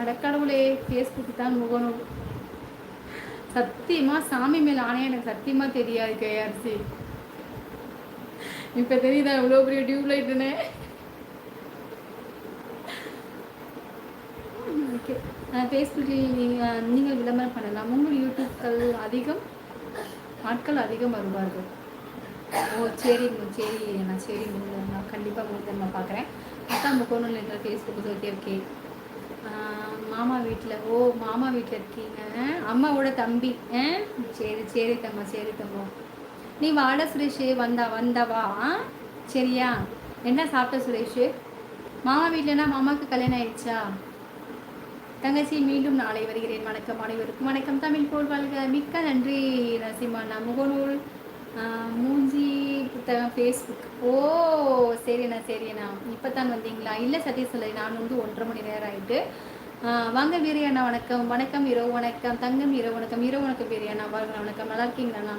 அடக்கடவுளே Facebook தான் முகநூல். சத்தியமா சாமி மேல ஆணையா எனக்கு சத்தியமா தெரியாது கேஆர்சி. இப்ப தெரியுதா இவ்வளோ பெரிய டியூப் லைட்டுன்னு ஓகே. ஃபேஸ்புக்கில் நீங்கள் நீங்கள் விளம்பரம் பண்ணலாம். உங்கள் யூடியூப்கள் அதிகம் ஆட்கள் அதிகம் வருவார்கள். ஓ சரிங்க சரி நான் சரி நான் கண்டிப்பாக உங்களுக்கு நான் பார்க்குறேன் அக்கா முக்கோணம் இருக்கிற ஃபேஸ்புக்கு ஓகே ஓகே மாமா வீட்டில் ஓ மாமா வீட்டில் இருக்கீங்க. அம்மாவோட தம்பி. ஆ சரி சரி தம்மா சரி தம்போ. நீ வாட சுரேஷ் வந்தா வந்தவா சரியா? என்ன சாப்பிட்ட சுரேஷ்? மாமா வீட்டிலனா மாமாவுக்கு கல்யாணம் ஆயிடுச்சா? தங்கச்சி மீண்டும் நாளை வருகிறேன். வணக்கம் அனைவருக்கும். வணக்கம் தமிழ் போல் வாழ்க. மிக்க நன்றி நரசிம்மா முகநூல் மூஞ்சி புத்தகம் ஃபேஸ்புக் ஓ சரிண்ணா சரிண்ணா. இப்போ தான் வந்தீங்களா? இல்லை சதீஷ் நான் வந்து ஒன்றரை மணி நேரம் ஆகிட்டு வாங்க வீரியண்ணா வணக்கம். வணக்கம் இரவு வணக்கம். தங்கம் இரவு வணக்கம். இரவு வணக்கம் வீரியண்ணா வாங்க வணக்கம். நல்லா இருக்கீங்களாண்ணா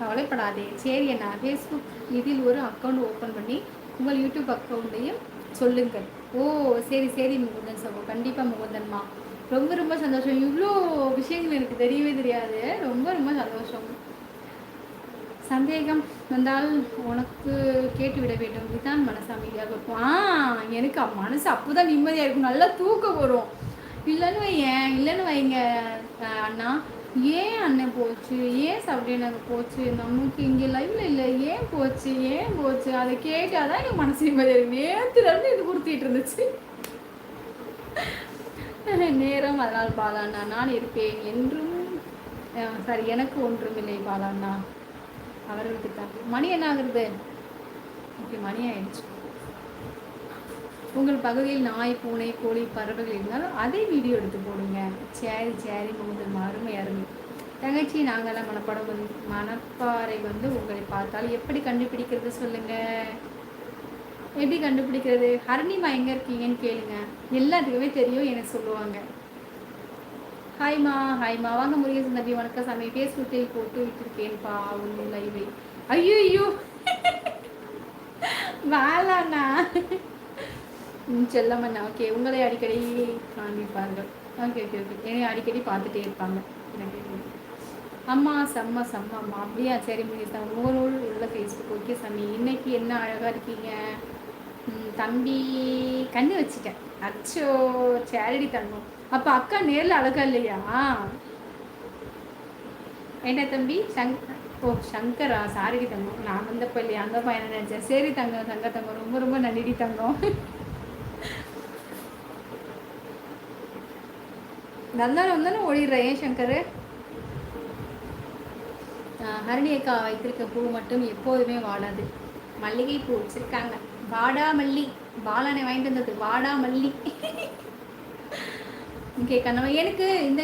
கவலைப்படாதே. சரி அண்ணா ஃபேஸ்புக் இதில் ஒரு அக்கௌண்ட் ஓப்பன் பண்ணி உங்கள் யூடியூப் அக்கௌண்ட்டையும் சொல்லுங்கள். ஓ சரி சரி முகுந்தன் சகோ. கண்டிப்பாக முகுந்தன்மா. ரொம்ப ரொம்ப சந்தோஷம். இவ்வளோ விஷயங்கள் எனக்கு தெரியவே தெரியாது. ரொம்ப ரொம்ப சந்தோஷம். சந்தேகம் வந்தால் உனக்கு கேட்டு விட வேண்டும். இதுதான் மனசு அமைதியாக இருக்கும் ஆ எனக்கு மனசு அப்போதான் நிம்மதியாக இருக்கும். நல்லா தூக்கம் வரும். இல்லைன்னு வையேன் இல்லைன்னு வைங்க அண்ணா. ஏன் அண்ணன் போச்சு? ஏன் சப்டினாங்க போச்சு? நமக்கு இங்கே லைவ்ல இல்லை. ஏன் போச்சு? ஏன் போச்சு? அதை கேட்டாதான் எனக்கு மனசு நிம்மதியாக நேற்று நேரத்துலேருந்து இது கொடுத்திட்டு இருந்துச்சு. நேரம் அதனால் பாலாண்ணா. நான் இருப்பேன். என்றும் சாரி எனக்கு ஒன்றும் இல்லை பாலாண்ணா. அவர்களுக்கு தான் மணி என்ன ஆகுறது ஓகே மணி ஆயிடுச்சு. உங்கள் பகுதியில் நாய் பூனை கோழி பறவைகள் இருந்தாலும் அதே வீடியோ எடுத்து போடுங்க. சேரி சேரி முதல் அருமை அருமை. தங்கச்சி நாங்களாம் மனப்படம் வந்து மணப்பாறை வந்து உங்களை பார்த்தால் எப்படி கண்டுபிடிக்கிறது சொல்லுங்க. எப்படி கண்டுபிடிக்கிறது? ஹரணிமா எங்கே இருக்கீங்கன்னு கேளுங்க. எல்லாத்துக்குமே தெரியும் எனக்கு சொல்லுவாங்க. ஹாய்மா ஹாய்மா வாங்க முருகேசன் தம்பி வணக்கம் சாமி. ஃபேஸ்புக்கில் போட்டு விட்டுருக்கேன்ப்பா உன் லைவை ஐயோ ஐயோ வேலாண்ணா செல்லம்மண்ணா ஓகே உங்களை அடிக்கடி காண்பிப்பார்கள். ஓகே ஓகே ஓகே என்னை அடிக்கடி பார்த்துட்டே இருப்பாங்க. எனக்கு அம்மா செம்ம செம்ம அம்மா. அப்படியா? சரி முருகேசன் நூறு உள்ள ஃபேஸ்புக் ஓகே சாமி. இன்னைக்கு என்ன அழகாக இருக்கீங்க? தம்பி கண்ணு வச்சுட்டேன். அச்சோ சேரடி தண்ணும் அப்போ அக்கா நேரில் அழகா இல்லையா? என்ன தம்பி? சங் ஓ சங்கரா சாரிடி தங்கம். நான் வந்தப்போ இல்லையா? அந்த பையனை நினச்சேன் சரி தங்கம் தங்க தங்கம். ரொம்ப ரொம்ப நன்றிடி தங்கம். நந்தாரம் வந்தானே ஓடிடுறேன் ஏன் சங்கர்? ஹரணி அக்கா வைத்திருக்க பூ மட்டும் எப்போதுமே வாடாது. மல்லிகை பூ வச்சிருக்காங்க. வாடா மல்லி பாலானை வாங்கிட்டு வந்தது. வாடா மல்லி ஓகே எனக்கு இந்த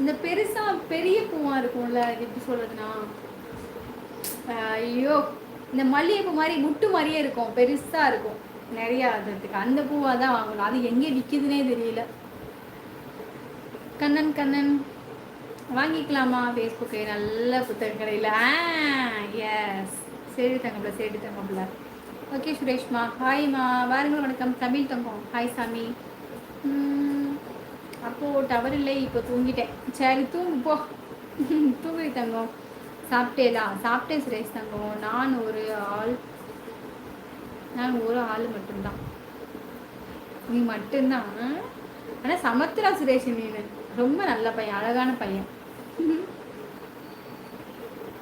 இந்த பெருசா பெரிய பூவா இருக்கும்ல எப்படி சொல்றதுன்னா ஐயோ இந்த மல்லிகைப்பூ மாதிரி முட்டு மாதிரியே இருக்கும் பெருசா இருக்கும். நிறைய அதுக்கு அந்த பூவாக தான் வாங்கணும். அது எங்கே விற்கிதுனே தெரியல. கண்ணன் கண்ணன் வாங்கிக்கலாமா? ஃபேஸ்புக்கு நல்ல புத்தக கடையில் எஸ் சரி தங்கப்பில் சரி தங்கப்பில் ஓகே சுரேஷ்மா. ஹாய்மா வாருங்கள் வணக்கம். தமிழ் தங்கம். ஹாய் சாமி. அப்போது டவர் இல்லை இப்போ தூங்கிட்டேன். சரி தூங்கு போ. தூங்கி தங்கம். சாப்பிட்டேலா சாப்பிட்டேன் சுரேஷ் தங்கம். நான் ஒரு ஆள். நான் ஒரு ஆள் மட்டும்தான். நீ மட்டும்தான். ஆனால் சமத்ரா சுரேஷ் நீ ரொம்ப நல்ல பையன் அழகான பையன்.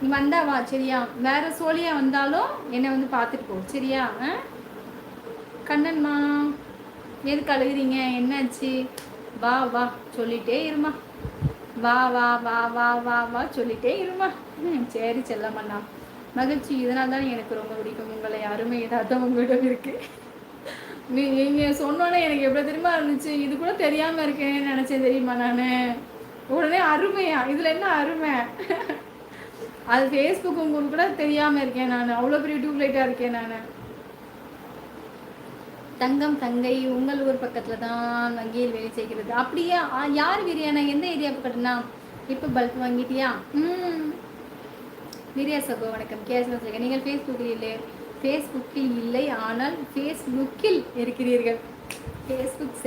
நீ வந்தா வா சரியா? வேற சோழியா வந்தாலும் என்னை வந்து பார்த்துட்டு போ சரியா? கண்ணன்மா எதுக்கு கழுகுறீங்க என்னாச்சு? வா வா சொல்லிட்டே இருமா. வா வா வா வா வா வா சொல்லிட்டே இருமா. ம் சரி செல்லம்மாண்ணா. மகிழ்ச்சி. இதனால் தான் எனக்கு ரொம்ப பிடிக்கும். உங்களை அருமை ஏதாவது உங்களிடம் இருக்கு. நீ நீங்கள் சொன்னோன்னே எனக்கு எவ்வளோ தெரியுமா இருந்துச்சு? இது கூட தெரியாமல் இருக்கேன்னு நினச்சேன் தெரியுமா நான்? உடனே அருமையா இதில் என்ன அருமை? அது ஃபேஸ்புக் உங்களுக்கு கூட தெரியாமல் இருக்கேன் நான். அவ்வளோ பெரிய டியூப்லைட்டாக இருக்கேன் நான். தங்கம் தங்கை உங்கள் ஊர் பக்கத்தில் தான் வங்கியில் வேலை செய்கிறது. அப்படியே யார் விரியானா எந்த ஏரியா பக்கத்துனா இப்போ பல்க் வாங்கிட்டியா? ம். விரியா சகோ வணக்கம். கேஸ் நீங்கள் ஃபேஸ்புக்கில் இல்லை. ஃபேஸ்புக்கில் இல்லை ஆனால் ஃபேஸ்புக்கில் இருக்கிறீர்கள். ஃபேஸ்புக்